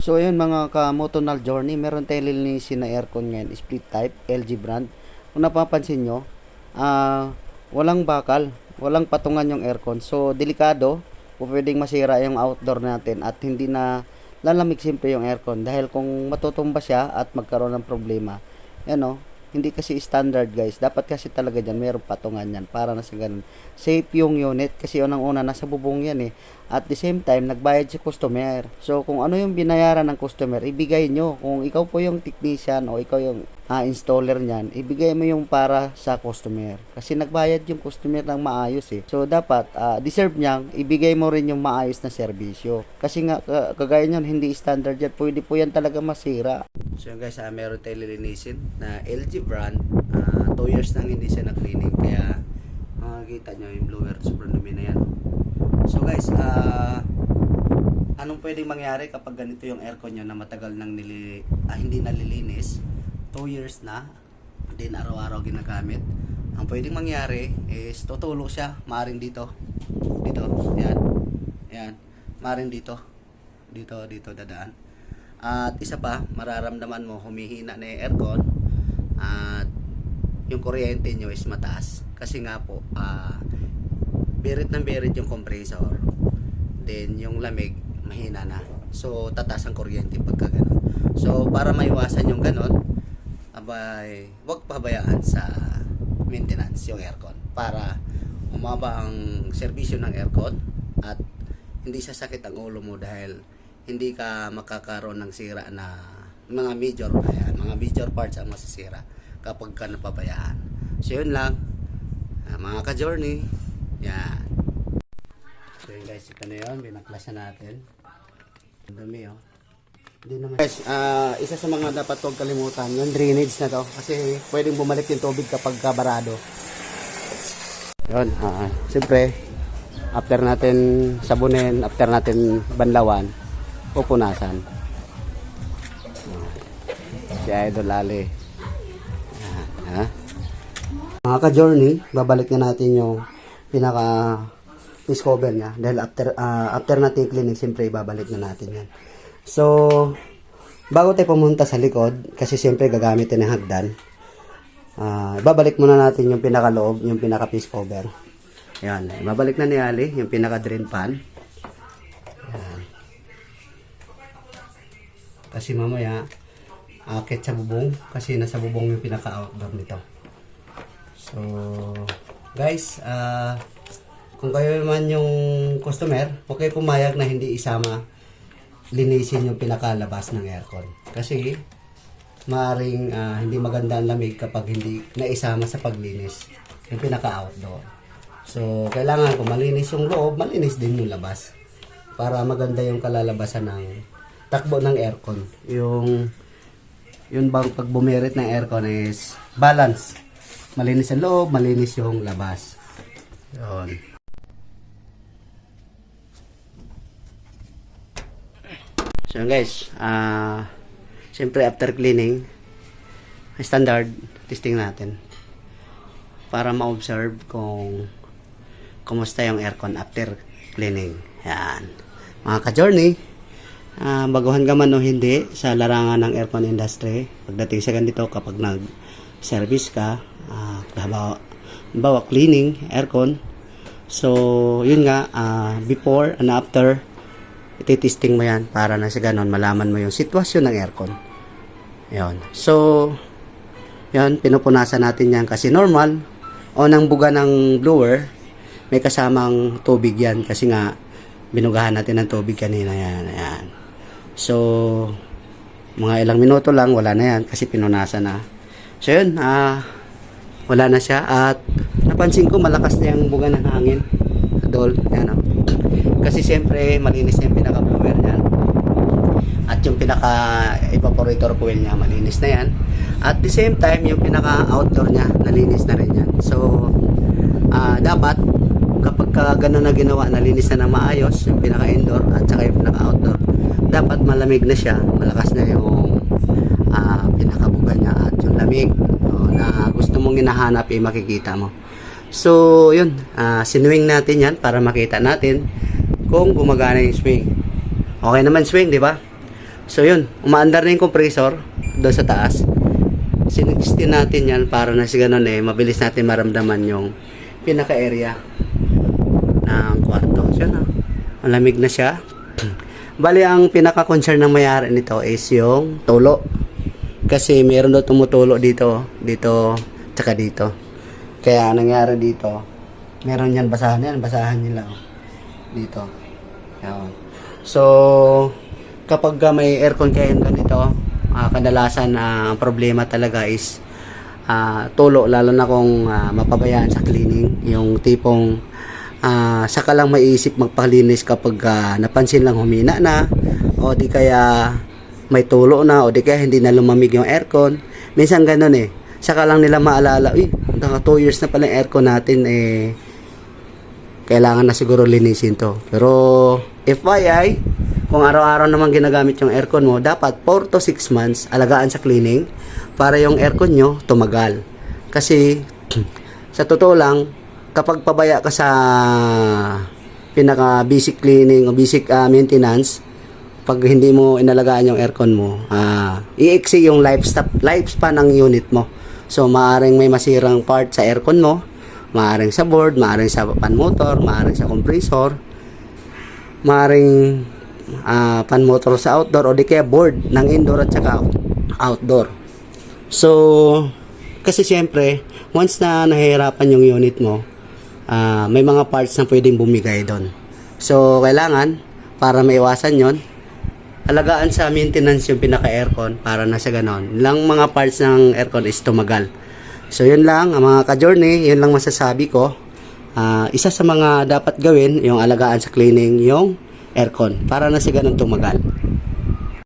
So ayun mga ka-motonal journey, meron tayong lilinisin na aircon ngayon, split type, LG brand. Kung napapansin nyo, ah walang bakal, walang patungan yung aircon. So delikado, pwedeng masira yung outdoor natin at hindi na lalamig siyempre yung aircon dahil kung matutumba siya at magkaroon ng problema, yan o, hindi kasi standard guys. Dapat kasi talaga dyan, mayroong patungan yan para na sa ganun. Safe yung unit kasi unang-una nasa bubong yan eh. At the same time, nagbayad si customer. So, kung ano yung binayaran ng customer, ibigay nyo. Kung ikaw po yung technician o ikaw yung ah, installer niyan, ibigay mo yung para sa customer. Kasi nagbayad yung customer ng maayos eh. So, dapat, ah, deserve niyang, ibigay mo rin yung maayos na serbisyo. Kasi nga, ka- kagaya nyon, hindi standard yan. Pwede po yan talaga masira. So, yun guys, ah, meron tayo lilinisin na LG brand. 2 years nang hindi siya na-cleaning. Kaya, makikita nyo yung blower, sobrang dumi na yan. So guys, ah anong pwedeng mangyari kapag ganito yung aircon nyo na matagal nang nili, ah, hindi nalilinis? 2 years na, din araw-araw ginagamit. Ang pwedeng mangyari is tutulo siya, maring dito. Dito, yan. Yan, maring dito. Dito, dito dadaan. At isa pa, mararamdaman mo humihina na yung aircon at yung kuryente nyo is mataas. Kasi nga po, ah berit ng berit yung compressor. Then, yung lamig, mahina na. So, tataas ang kuryente pagka ganun. So, para maiwasan yung ganun, abay, wag pabayaan sa maintenance yung aircon. Para umaba ang serbisyo ng aircon at hindi sasakit ang ulo mo dahil hindi ka makakaroon ng sira na mga major ayan, mga major parts ang masisira kapag ka napabayaan. So, yun lang. Ah, mga ka-journey, yan. So yun guys, ito na yun. Binaklasan natin. Dumi oh. Hindi naman. Guys, ah, isa sa mga dapat huwag kalimutan, yung drainage na to. Kasi pwedeng bumalik yung tubig kapag kabarado. Yun, ah, siyempre, after natin sabunin, after natin banlawan, pupunasan. Ah, Si Idol Ali. Yan, ha? Mga ka-journey, babalik na natin yung pinaka discover niya dahil after ah, after natin cleaning siyempre ibabalik na natin yan so bago tayo pumunta sa likod kasi siyempre gagamitin ng hagdan ah, ibabalik muna natin yung pinakaloob yung pinaka piece cover. Yan ibabalik na ni Ali yung pinaka drain pan. Yan. kasi mamaya akit sa bubong kasi nasa bubong yung pinaka outdoor nito. So, guys, ah kung kayo naman yung customer, okay pumayag na hindi isama linisin yung pinakalabas ng aircon. Kasi, maring ah, hindi maganda ang lamig kapag hindi naisama sa paglinis yung pinaka-outdoor. So, kailangan kung malinis yung loob, malinis din yung labas. Para maganda yung kalalabasan ng takbo ng aircon. Yung yun bang pag bumirit ng aircon is balance. Malinis ang loob, malinis yung labas. Yun. So guys, ah siyempre after cleaning, standard testing natin para ma-observe kung kumusta yung aircon after cleaning. Yan. Mga ka-journey, ah, baguhan ka man o hindi sa larangan ng aircon industry, pagdating sa ganito kapag nag-service ka, ah, halimbawa, halimbawa cleaning, aircon, so yun nga, ah, before and after, ititesting mo yan para na sa ganon malaman mo yung sitwasyon ng aircon. Yun. So, yun, pinupunasan natin yan kasi normal, o nang buga ng blower, may kasamang tubig yan kasi nga binugahan natin ng tubig kanina yan. Ayan. So, mga ilang minuto lang, wala na yan kasi pinunasan na. So, yun, ah, wala na siya at napansin ko malakas na yung buga ng hangin. Dol, yan o. Kasi siyempre, malinis yung pinaka-blower niyan. At yung pinaka-evaporator coil niya, malinis na yan. At the same time, yung pinaka-outdoor niya, nalinis na rin yan. So, ah dapat, kapag ka ganun na ginawa, nalinis na ng maayos, yung pinaka-indoor at saka yung pinaka-outdoor, dapat malamig na siya, malakas na yung ah pinakabuga niya at yung lamig no, na gusto mong hinahanap, eh, makikita mo. So, yun, ah sinuwing natin yan para makita natin kung gumagana yung swing. Okay naman swing, di ba? So yun, umaandar na yung compressor doon sa taas. Sinistin natin yan para na si ganun eh, mabilis natin maramdaman yung pinaka-area ng kwarto. So yun ah, malamig na siya. Bali, ang pinaka-concern ng mayari nito is yung tulo. Kasi meron daw tumutulo dito, dito, tsaka dito. Kaya ang nangyari dito, meron yan basahan yan, basahan nila. oh. Dito. Yan. So, kapag ah, may aircon kayo ganito, ah, kadalasan ang problema talaga is ah, tulo, lalo na kung ah, mapabayaan sa cleaning. Yung tipong ah, saka lang maiisip magpalinis kapag ah, napansin lang humina na o di kaya may tulo na o di kaya hindi na lumamig yung aircon. Minsan ganun eh. Saka lang nila maalala, uy, naka 2 years na pala yung aircon natin eh kailangan na siguro linisin to. Pero FYI, kung araw-araw naman ginagamit yung aircon mo, dapat 4 to 6 months alagaan sa cleaning para yung aircon nyo tumagal. Kasi sa totoo lang, kapag pabaya ka sa pinaka basic cleaning o basic ah, maintenance, pag hindi mo inalagaan yung aircon mo, ah, i-exceed yung lifespan, lifespan ng unit mo. So, maaring may masirang part sa aircon mo, maaring sa board, maaring sa pan motor, maaring sa compressor, maaring ah, pan motor sa outdoor o di kaya board ng indoor at saka out- outdoor. So, kasi siyempre, once na nahihirapan yung unit mo, ah, may mga parts na pwedeng bumigay doon. So, kailangan, para maiwasan yon alagaan sa maintenance yung pinaka-aircon para na sa ganon. Lang mga parts ng aircon is tumagal. So, yun lang, ang mga ka-journey, yun lang masasabi ko. Ah, isa sa mga dapat gawin, yung alagaan sa cleaning, yung aircon, para na sa ganon tumagal.